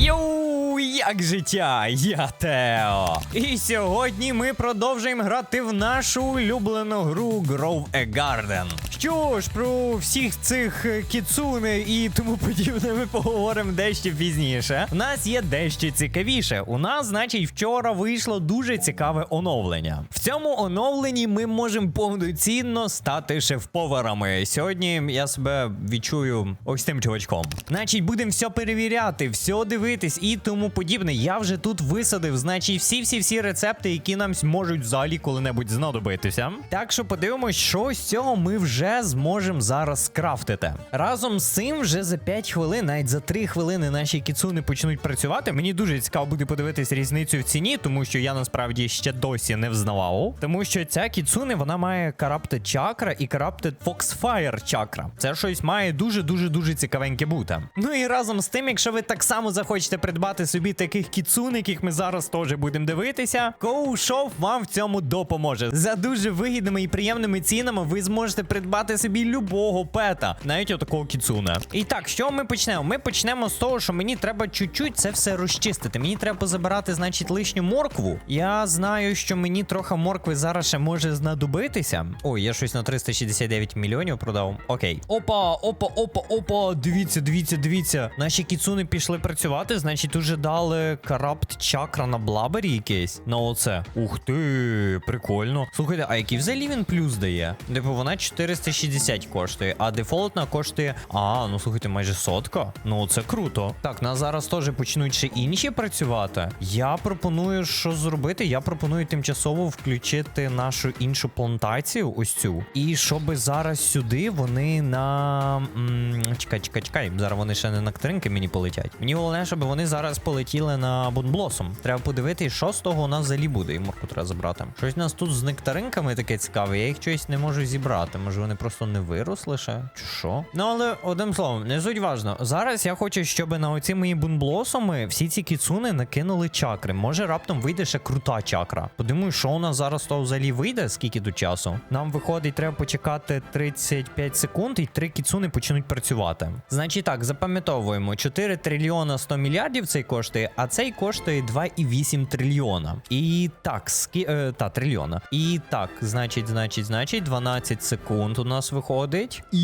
Йоу, як життя, я Тео. І сьогодні ми продовжуємо грати в нашу улюблену гру Grow a Garden. Що ж, про всіх цих е, кіцуне і тому подібне ми поговоримо дещо пізніше. У нас є дещо цікавіше. У нас, значить, вчора вийшло дуже цікаве оновлення. В цьому оновленні ми можемо повноцінно стати шеф-поварами. Сьогодні я себе відчую ось тим чувачком. Значить, будемо все перевіряти, все дивитись і тому подібне. Я вже тут висадив, значить, всі-всі-всі рецепти, які нам можуть взагалі коли-небудь знадобитися. Так що подивимось, що з цього ми вже зможемо зараз скрафтити. Разом з цим, вже за 5 хвилин, навіть за 3 хвилини наші кіцуни почнуть працювати. Мені дуже цікаво буде подивитись різницю в ціні, тому що я насправді ще досі не взнавав. Тому що ця кіцуни вона має карапте чакра і карапте Foxfire чакра. Це щось має дуже дуже цікавеньке бути. Ну і разом з тим, якщо ви так само захочете придбати собі таких кіцун, яких ми зараз теж будемо дивитися, Коушов вам в цьому допоможе. За дуже вигідними і приємними цінами ви зможете придбати собі любого пета, навіть отакого кіцуна. І так, що ми почнемо? Ми почнемо з того, що мені треба чуть-чуть це все розчистити. Мені треба позабирати, значить, лишню моркву. Я знаю, що мені трохи моркви зараз ще може знадобитися. Ой, я щось на 369 мільйонів продав. Окей. Опа, опа, опа, опа. Дивіться, дивіться, дивіться. Наші кіцуни пішли працювати, значить, уже дали карапт чакра на блабері якийсь. На оце. Ух ти, прикольно. Слухайте, а який взагалі він плюс дає? Типу, вона 460 коштує, а дефолтна коштує. А, ну слухайте, майже сотка. Ну це круто. Так, нас зараз теж почнуть ще інші працювати. Я пропоную, що зробити? Я пропоную тимчасово включити нашу іншу плантацію, ось цю. І щоб зараз сюди вони на. м, Чекай, чекай, чекай. Зараз вони ще не на ктринки мені полетять. Мені головне, щоб вони зараз полетіли на бунблосом. Треба подивитись, що з того у нас взагалі буде. І морку треба забрати. Щось у нас тут з нектаринками таке цікаве. Я їх щось не можу зібрати. Може вони просто не виросли ще? Чи що? Ну але одним словом, не суть важно. Зараз я хочу, щоб на оці мої бунблосоми всі ці кіцуни накинули чакри. Може раптом вийде ще крута чакра. Подумаю, що у нас зараз то взагалі вийде, скільки тут часу. Нам виходить, треба почекати 35 секунд, і три кіцуни почнуть працювати. Значить так, запам'ятовуємо: 4 трильйона 100 мільярдів цей коштує, а цей коштує 2,8 трильйона. І так, скі... е, та трильйона. І так, значить, значить, значить, 12 секунд нас виходить. І.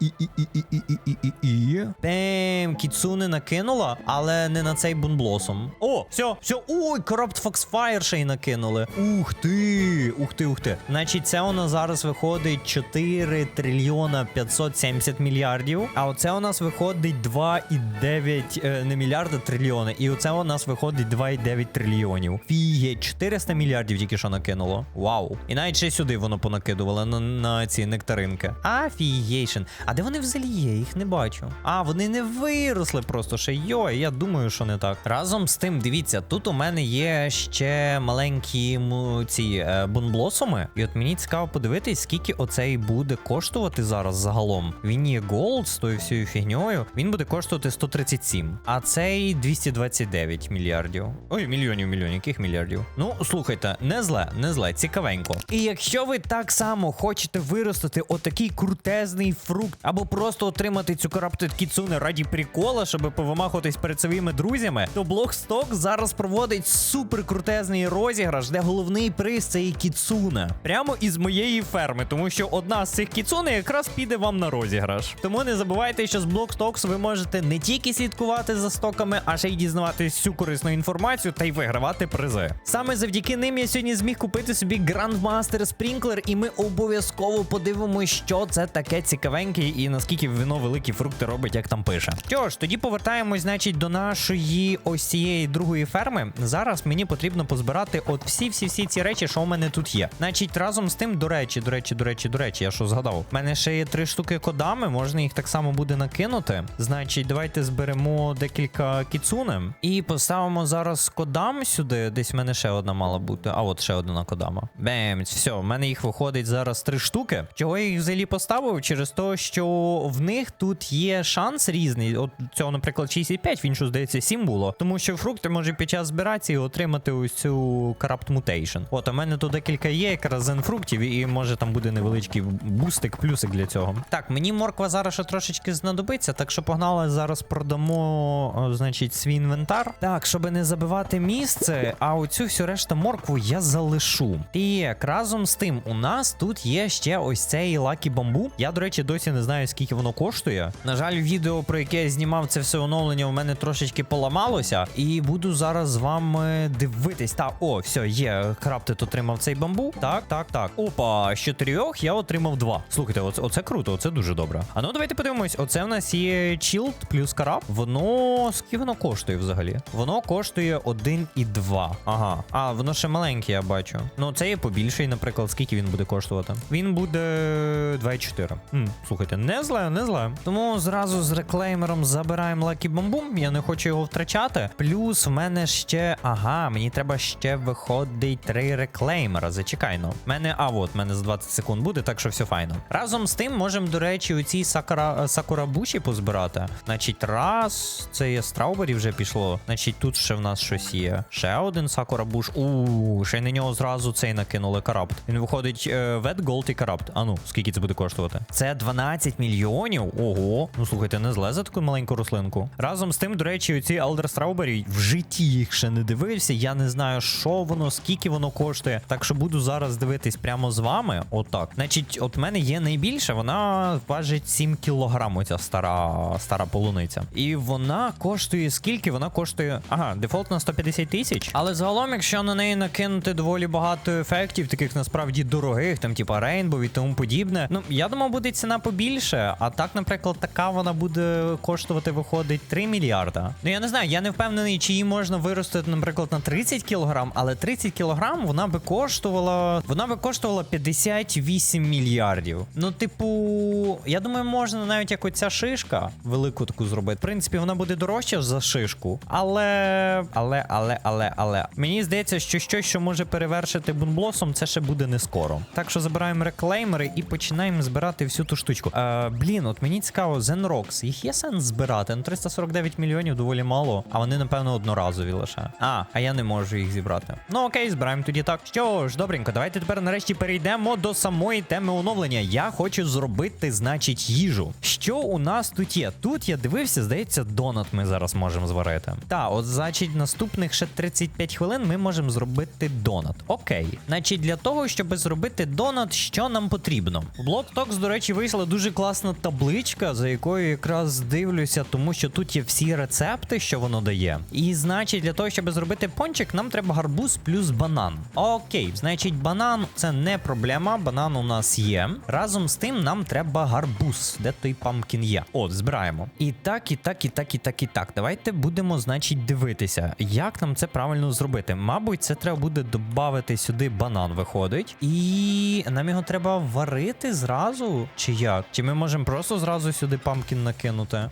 І, і, і, і, і, і, і, і, і. Бем, кіцуни накинула, але не на цей бунблосом. О, все, все. Ой, Corrupt Foxfire ще й накинули. Ух ти, ух ти, ух ти. Значить, це у нас зараз виходить 4 трильйона 570 мільярдів. А оце у нас виходить 2,9 е, не мільярда трильйони. І оце у нас виходить 2,9 трильйонів. Фіє, 400 мільярдів тільки що накинуло. Вау. І навіть ще сюди воно понакидувало на, на ці нектаринки. Афієйшн. А де вони взагалі є? Їх не бачу. А, вони не виросли просто ще. Йой, я думаю, що не так. Разом з тим, дивіться, тут у мене є ще маленькі ці е, бунблосоми. І от мені цікаво подивитись, скільки оцей буде коштувати зараз загалом. Він є голд з тою всією фігньою. Він буде коштувати 137. А цей 229 мільярдів. Ой, мільйонів, мільйонів, яких мільярдів? Ну, слухайте, не зле, не зле, цікавенько. І якщо ви так само хочете виростити отакий крутезний фрукт, або просто отримати цю карапту кіцуни раді прикола, щоб повимахуватись перед своїми друзями, то Blockstock зараз проводить супер крутезний розіграш, де головний приз це і кіцуна. Прямо із моєї ферми, тому що одна з цих кіцуни якраз піде вам на розіграш. Тому не забувайте, що з Blockstocks ви можете не тільки слідкувати за стоками, а ще й дізнаватись всю корисну інформацію та й вигравати призи. Саме завдяки ним я сьогодні зміг купити собі Grandmaster Sprinkler, і ми обов'язково подивимося, що це таке цікавеньке і наскільки воно великі фрукти робить, як там пише. Що ж, тоді повертаємось, значить, до нашої ось цієї другої ферми. Зараз мені потрібно позбирати от всі всі всі ці речі, що у мене тут є. Значить, разом з тим, до речі, до речі, до речі, до речі, я що згадав. У мене ще є три штуки кодами, можна їх так само буде накинути. Значить, давайте зберемо декілька кіцуни і поставимо зараз кодам сюди. Десь в мене ще одна мала бути. А от ще одна кодама. Бем, все, в мене їх виходить зараз три штуки. Чого я взагалі поставив? Через те, що в них тут є шанс різний. От цього, наприклад, 65, в іншу, здається, 7 було. Тому що фрукти може під час збирації отримати ось цю Corrupt Mutation. От, у мене тут декілька є якраз зен фруктів, і може там буде невеличкий бустик, плюсик для цього. Так, мені морква зараз ще трошечки знадобиться, так що погнали зараз продамо, значить, свій інвентар. Так, щоб не забивати місце, а оцю всю решту моркву я залишу. Так, разом з тим, у нас тут є ще ось цей лакі бамбу. Я, до речі, досі не знаю, скільки воно коштує. На жаль, відео, про яке я знімав це все оновлення, у мене трошечки поламалося. І буду зараз з вами дивитись. Та, о, все, є. Краптит отримав цей бамбу. Так, так, так. Опа, з чотирьох я отримав два. Слухайте, оце, оце круто, оце дуже добре. А ну давайте подивимось. Оце в нас є Chilled плюс карап. Воно скільки воно коштує взагалі? Воно коштує 1,2. Ага. А, воно ще маленьке, я бачу. Ну, це є побільший, наприклад, скільки він буде коштувати? Він буде 2,4. Хм, слухайте, не зле, не зле. Тому зразу з реклеймером забираємо Lucky Бомбум. Я не хочу його втрачати. Плюс в мене ще. Ага, мені треба ще виходить три реклеймера. Зачекай ну. Мене, а от, в мене за 20 секунд буде, так що все файно. Разом з тим, можемо, до речі, у цій сакура, сакурабуші позбирати. Значить, раз, це є страубері вже пішло. Значить, тут ще в нас щось є. Ще один сакурабуш. У, ще й на нього зразу цей накинули карапт. Він виходить вет голд і карапт. А скільки це буде коштувати? Це 12 мільйонів. Ого. Ну слухайте, не зле за таку маленьку рослинку. Разом з тим, до речі, оці Elder Strawberry в житті їх ще не дивився. Я не знаю, що воно, скільки воно коштує. Так що буду зараз дивитись прямо з вами. Отак. Значить, от в мене є найбільша, вона важить 7 кілограм, оця стара стара полуниця. І вона коштує скільки? Вона коштує. Ага, дефолт на 150 тисяч. Але загалом, якщо на неї накинути доволі багато ефектів, таких насправді дорогих, там, типа Rainbow і тому подібне. Ну, я думав, буде ціна побільше. А так, наприклад, така вона буде коштувати, виходить 3 мільярда. Ну я не знаю, я не впевнений, чи її можна виростити, наприклад, на 30 кілограм, але 30 кілограм вона би коштувала. Вона би коштувала 58 мільярдів. Ну, типу, я думаю, можна навіть як оця шишка велику таку зробити. В принципі, вона буде дорожча за шишку, але. Але, але, але, але. Мені здається, що щось, що може перевершити бунблосом, це ще буде не скоро. Так що забираємо реклеймери і починаємо збирати всю ту штучку. Е, блін, от мені цікаво, Zenrox, їх є сенс збирати? Ну 349 мільйонів доволі мало, а вони, напевно, одноразові лише. А, а я не можу їх зібрати. Ну окей, збираємо тоді так. Що ж, добренько, давайте тепер нарешті перейдемо до самої теми оновлення. Я хочу зробити, значить, їжу. Що у нас тут є? Тут я дивився, здається, донат ми зараз можемо зварити. Та, от, значить, наступних ще 35 хвилин ми можемо зробити донат. Окей. Значить, для того, щоб зробити донат, що нам потрібно? В BlockTalks, до речі, вийшла дуже класна табличка, за якою якраз дивлюся, тому що тут є всі рецепти, що воно дає. І значить, для того, щоб зробити пончик, нам треба гарбуз плюс банан. Окей, значить, банан це не проблема. Банан у нас є. Разом з тим нам треба гарбуз. Де той памкін є? От, збираємо. І так, і так, і так, і так, і так. Давайте будемо, значить, дивитися, як нам це правильно зробити. Мабуть, це треба буде додати сюди банан, виходить. І нам його треба варити зразу. Чи як? Чи ми можемо просто зразу сюди памкін накинути? Е,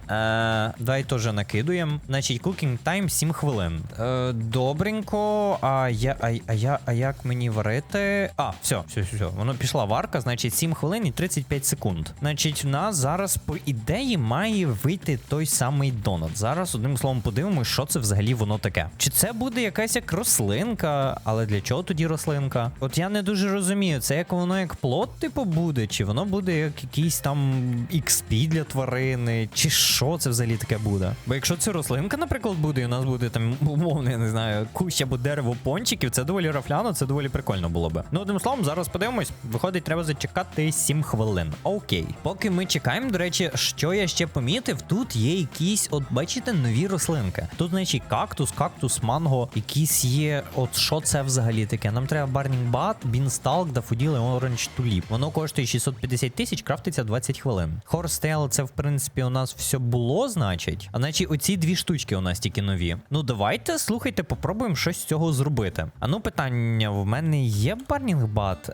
Давай теж накидуємо. Значить, cooking time 7 хвилин. Е, добренько. А я, а, а я, а як мені варити? А, все, все, все, все. Воно пішла варка, значить 7 хвилин і 35 секунд. Значить, у нас зараз, по ідеї, має вийти той самий донат. Зараз одним словом подивимось, що це взагалі воно таке. Чи це буде якась як рослинка, але для чого тоді рослинка? От я не дуже розумію, це як воно як плод, типу, буде, чи воно буде як якийсь там XP для тварини, чи що це взагалі таке буде? Бо якщо це рослинка, наприклад, буде, і у нас буде там умовно, я не знаю, кущ або дерево пончиків, це доволі рафляно, це доволі прикольно було би. Ну, одним словом, зараз подивимось. Виходить, треба зачекати 7 хвилин. Окей. Поки ми чекаємо, до речі, що я ще помітив, тут є якісь, от бачите, нові рослинки. Тут, значить, кактус, кактус, манго, якісь є. От що це взагалі таке? Нам треба барнінг бат, бінсталк, дафуділ і оранж туліп. Воно коштує 650 тисяч, крафтиться 20 хвилин. Хорстейл, це в принципі у нас все було, значить. А значить, оці дві штучки у нас тільки нові. Ну давайте, слухайте, попробуємо щось з цього зробити. А ну питання: в мене є барнінг бат? Е,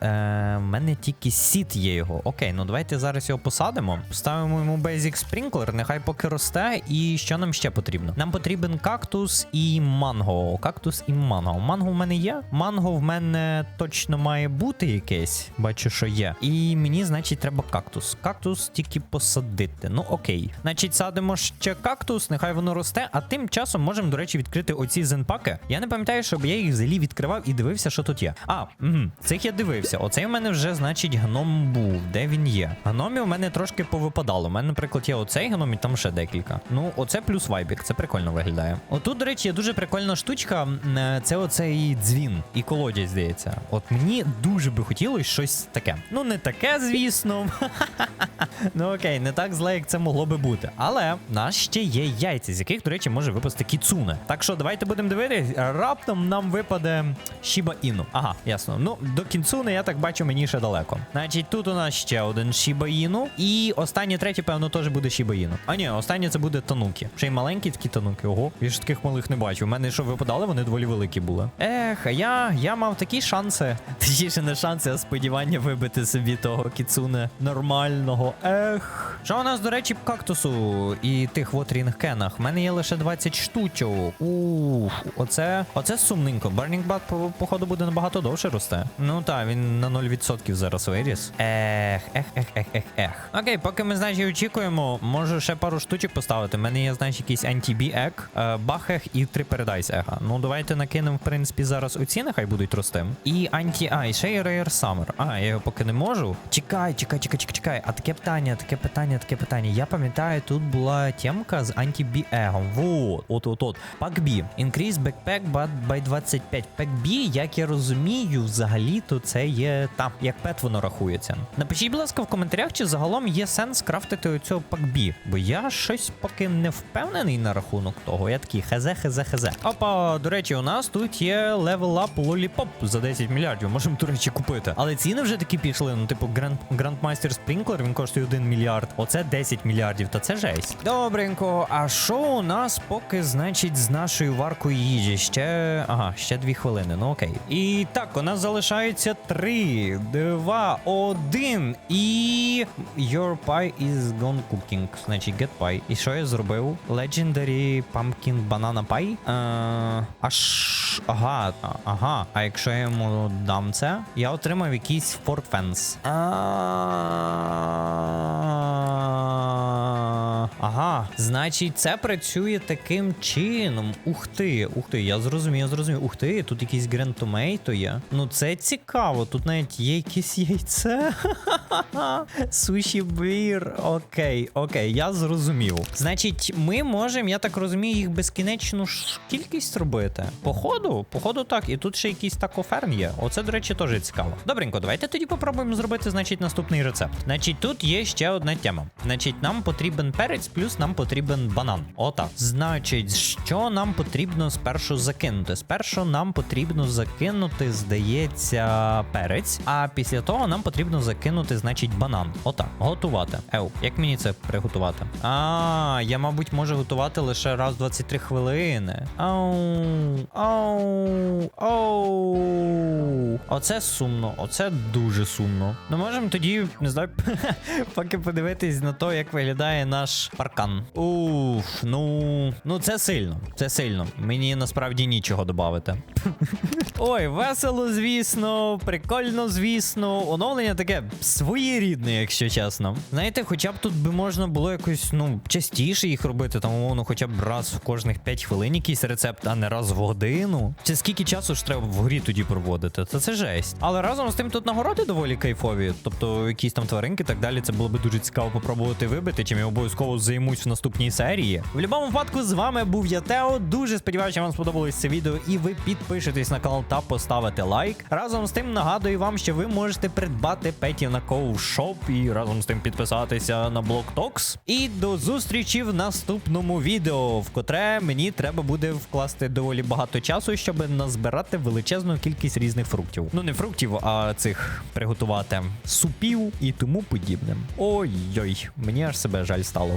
в мене тільки сіт є його. Окей, ну давайте зараз його посадимо. Поставимо йому Basic Sprinkler, нехай поки росте. І що нам ще потрібно? Нам потрібен кактус і манго. Кактус і манго. Манго в мене є. Манго в мене точно має бути якесь. Бачу, що є. І і мені, значить, треба кактус. Кактус тільки посадити. Ну окей. Значить, садимо ще кактус, нехай воно росте, а тим часом можемо, до речі, відкрити оці зенпаки. Я не пам'ятаю, щоб я їх взагалі відкривав і дивився, що тут є. А, угу, цих я дивився. Оцей у мене вже, значить, гном був. Де він є? Гномів у мене трошки повипадало. У мене, наприклад, є оцей гном і там ще декілька. Ну, оце плюс вайбік, це прикольно виглядає. Отут, до речі, є дуже прикольна штучка. е, Це оцей дзвін і колодязь, здається. От мені дуже би хотілося щось таке. Ну, не таке, звісно. Ну окей, не так зле, як це могло би бути. Але в нас ще є яйця, з яких, до речі, може випасти кіцуне. Так що давайте будемо дивитись. Раптом нам випаде Шіба Іну. Ага, ясно. Ну, до кінцуни, я так бачу, мені ще далеко. Значить, тут у нас ще один Шіба Іну. І останнє третє, певно, теж буде Шіба Іну. А ні, останнє це буде тануки. Ще й маленькі такі тануки. Ого, я ж таких малих не бачу. У мене що випадали, вони доволі великі були. Ех, а я, я мав такі шанси. Точніше, не шанси, а сподівання вибити собі того кіцуне нормального. Ех. Що у нас, до речі, кактусу і тих вот рінгкенах? У мене є лише 20 штучок. Ух, оце, оце сумненько. Burning Blood, походу, буде набагато довше росте. Ну так, він на 0% зараз виріс. Ех, ех, ех, ех, ех, ех. Окей, поки ми, значить, очікуємо, можу ще пару штучок поставити. У мене є, значить, якийсь anti-B ек, бахех і три Paradise ега. Ну, давайте накинемо, в принципі, зараз оці нехай будуть рости. І анті. А, і ще є Rare Summer. А, я його поки не можу. Чекай, чекай, чекай, чекай, чекай. А таке питання, таке питання, таке питання. Я пам'ятаю, тут була темка з anti-B егом. Вот, от, от, от. Пак B. Increase backpack by 25. Пак B, як я розумію, взагалі, то це є там, як пет воно рахується. Напишіть, будь ласка, в коментарях, чи загалом є сенс крафтити оцього пак B, бо я щось поки не впевнений на рахунок того. Я такий хезе, хезе, хезе. Опа, до речі, у нас тут є up Lollipop за 10 мільярдів. Можемо, до речі, купити. Але ціни вже такі пішли. Ну, типу, Grandmaster Sprinkler, він коштує 1 мільярд. Оце 10 мільярдів, то це жесть. Добренько, а що у нас поки, значить, з нашою варкою їжі? Ще. Ага, ще 2 хвилини. Ну окей. І так, у нас залишається 3, 2, 1. І. Your pie is gone cooking. Значить, get pie. І що я зробив? Legendary Pumpkin Banana Pie. Е, аж. Ага, ага. А якщо я йому дам це, я отримав якийсь Fort Fence. А, Ага, значить, це працює таким чином. Ух ти, ух ти, я зрозумів, я зрозумів. Ух ти, тут якийсь Tomato є. Ну це цікаво, тут навіть є якесь яйце. Суші бір. Окей, окей, я зрозумів. Значить, ми можемо, я так розумію, їх безкінечну кількість робити. Походу, походу так. І тут ще якийсь такоферм є. Оце, до речі, теж цікаво. Добренько, давайте тоді попробуємо зробити, значить, наступний рецепт. Значить, тут є ще одна тема. Значить, нам потрібен перець, плюс нам потрібен банан. Отак. Значить, що нам потрібно спершу закинути? Спершу нам потрібно закинути, здається, перець. А після того нам потрібно закинути, значить, банан. Отак. Готувати. Еу, як мені це приготувати? А, я, мабуть, можу готувати лише раз в 23 хвилини. Ау, ау, ау. Оце сумно, оце дуже сумно. Ну можемо тоді, не знаю, поки подивитись на те, як виглядає наш паркан. Уф, ну. Ну це сильно. Це сильно. Мені насправді нічого додати. Ой, весело, звісно, прикольно, звісно. Оновлення таке своєрідне, якщо чесно. Знаєте, хоча б тут би можна було якось, ну, частіше їх робити, там, умовно, хоча б раз в кожних 5 хвилин якийсь рецепт, а не раз в годину. Чи скільки часу ж треба в грі тоді проводити? Та це жесть. Але разом з тим тут нагороди доволі кайфові. Тобто якісь там тваринки і так далі. Це було би дуже цікаво попробувати вибити, чим я обов'язково займусь в наступній серії. В будь-якому випадку з вами був я Тео. Дуже сподіваюся, вам сподобалось це відео, і ви підпишетесь на канал та поставите лайк. Разом з тим нагадую вам, що ви можете придбати петів на Коу Шоп і разом з тим підписатися на Токс. І до зустрічі в наступному відео, в котре мені треба буде вкласти доволі багато часу, щоб назбирати величезну кількість різних фруктів. Ну не фруктів, а цих приготувати супів і тому подібне. Ой-ой, мені аж себе жаль стало.